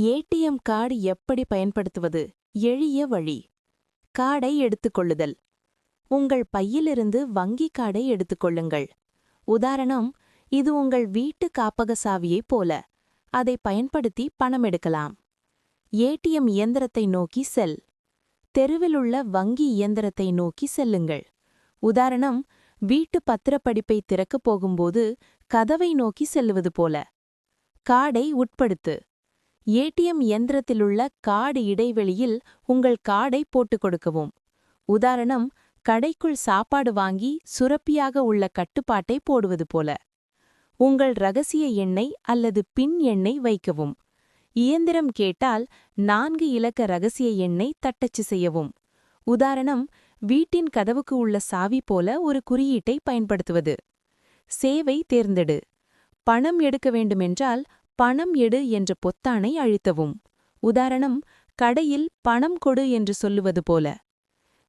ATM card எப்படி பயன்படுத்துவது? எளிய வழி. கார்டை எடுத்துக்கொள்ளுதல். உங்கள் பையிலிருந்து வங்கி கார்டை எடுத்துக்கொள்ளுங்கள். உதாரணம் இது உங்கள் வீட்டு காப்பக சாவியைப் போல. அதை பயன்படுத்தி பணம் எடுக்கலாம். ஏடிஎம் இயந்திரத்தை நோக்கி செல். தெருவிலுள்ள வங்கி இயந்திரத்தை நோக்கி செல்லுங்கள். உதாரணம் வீட்டு பத்திரப்படிப்பை திறக்கப் போகும்போது கதவை நோக்கி செல்லுவது போல. கார்டை உட்படுத்து. ஏடிஎம் இயந்திரத்திலுள்ள கார்டு இடைவெளியில் உங்கள் கார்டை போட்டுக் கொடுக்கவும். உதாரணம் கடைக்குள் சாப்பாடு வாங்கி சுரப்பியாக உள்ள கட்டுப்பாட்டை போடுவது போல. உங்கள் ரகசிய எண்ணை அல்லது பின் எண்ணை வைக்கவும். இயந்திரம் கேட்டால் நான்கு இலக்க ரகசிய எண்ணை தட்டச்சு செய்யவும். உதாரணம் வீட்டின் கதவுக்கு உள்ள சாவி போல ஒரு குறியீட்டை பயன்படுத்துவது. சேவை தேர்ந்தெடு. பணம் எடுக்க வேண்டுமென்றால் பணம் எடு என்ற பொத்தானை அழுத்தவும். உதாரணம் கடையில் பணம் கொடு என்று சொல்லுவது போல.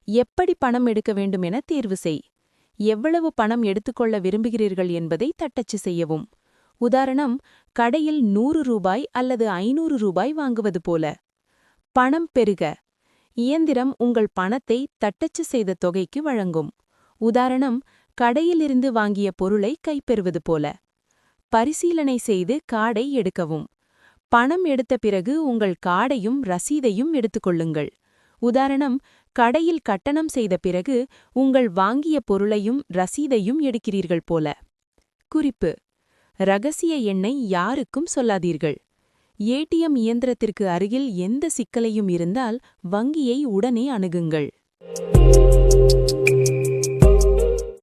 எப்படி பணம் எடுக்க வேண்டும் என தேர்வு செய். எவ்வளவு பணம் எடுத்துக்கொள்ள விரும்புகிறீர்கள் என்பதை தட்டச்சு செய்யவும். உதாரணம் கடையில் நூறு ரூபாய் அல்லது ஐநூறு ரூபாய் வாங்குவது போல. பணம் பெருக. இயந்திரம் உங்கள் பணத்தை தட்டச்சு செய்த தொகைக்கு வழங்கும். உதாரணம் கடையிலிருந்து வாங்கிய பொருளை கைப்பெறுவது போல. பரிசீலனை செய்து கார்டை எடுக்கவும். பணம் எடுத்த பிறகு உங்கள் கார்டையும் ரசீதையும் எடுத்துக்கொள்ளுங்கள் உதாரணம் கடையில் கட்டணம் செய்த பிறகு உங்கள் வாங்கிய பொருளையும் ரசீதையும் எடுக்கிறீர்கள் போல. குறிப்பு ரகசிய எண்ணை யாருக்கும் சொல்லாதீர்கள். ஏடிஎம் இயந்திரத்திற்கு அருகில் எந்த சிக்கலையும் இருந்தால் வங்கியை உடனே அணுகுங்கள்.